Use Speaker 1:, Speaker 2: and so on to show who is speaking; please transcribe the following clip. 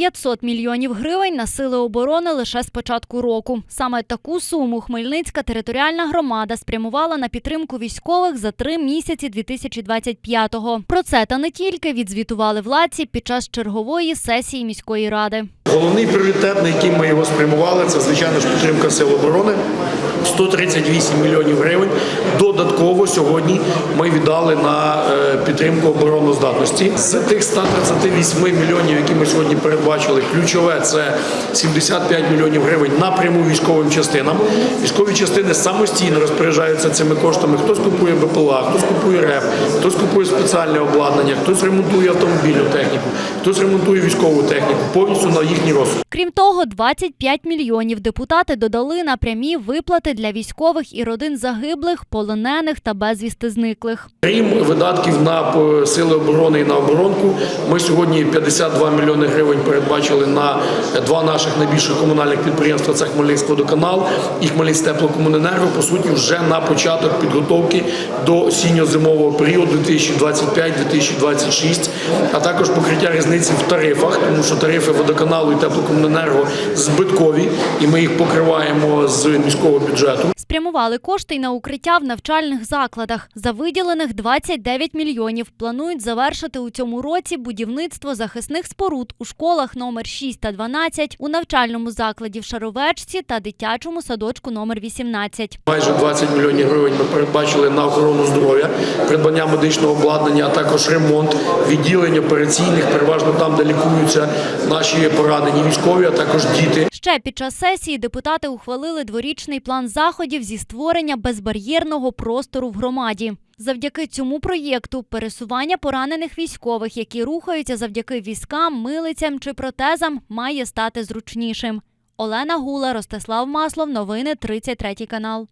Speaker 1: 500 мільйонів гривень на сили оборони лише з початку року. Саме таку суму Хмельницька територіальна громада спрямувала на підтримку військових за три місяці 2025-го. Про це та не тільки відзвітували владці під час чергової сесії міської ради.
Speaker 2: Головний пріоритет, на який ми його спрямували, це звичайно ж підтримка сил оборони. 138 мільйонів гривень. Додатково сьогодні ми віддали на е, підтримку обороноздатності. З тих 138 мільйонів, які ми сьогодні передбачили, ключове це 75 мільйонів гривень напряму військовим частинам. Військові частини самостійно розпоряджаються цими коштами. Хтось купує БПЛА, хтось купує РЕП, хтось купує спеціальне обладнання, хтось ремонтує автомобільну техніку, хтось ремонтує військову техніку, повністю на їхній розсуд.
Speaker 1: Крім того, 25 мільйонів депутати додали на прямі виплати для військових і родин загиблих, полонених та безвісти зниклих.
Speaker 2: Крім видатків на е, сили оборони і на оборонку, ми сьогодні 52 мільйони гривень передбачили на два наших найбільших комунальних підприємства. Це Хмельницькводоканал і Хмельницьтеплокомуненерго. По суті, вже на початок підготовки до осінньо-зимового періоду 2025-2026, а також покриття різниці в тарифах, тому що тарифи водоканалу і теплокомуненерго збиткові, і ми їх покриваємо з міського бюджету.
Speaker 1: Спрямували кошти й на укриття в навчальних закладах. За виділених 29 мільйонів планують завершити у цьому році будівництво захисних споруд у школах номер 6 та 12, у навчальному закладі в Шаровечці та дитячому садочку номер 18.
Speaker 2: Майже 20 мільйонів гривень ми передбачили на охорону здоров'я, придбання медичного обладнання, а також ремонт відділень операційних, переважно там, де лікуються наші поранені військові, а також діти.
Speaker 1: Ще під час сесії депутати ухвалили дворічний план заходів зі створення безбар'єрного простору в громаді. Завдяки цьому проєкту пересування поранених військових, які рухаються завдяки візкам, милицям чи протезам, має стати зручнішим. Олена Гула, Ростислав Маслов, новини 33 канал.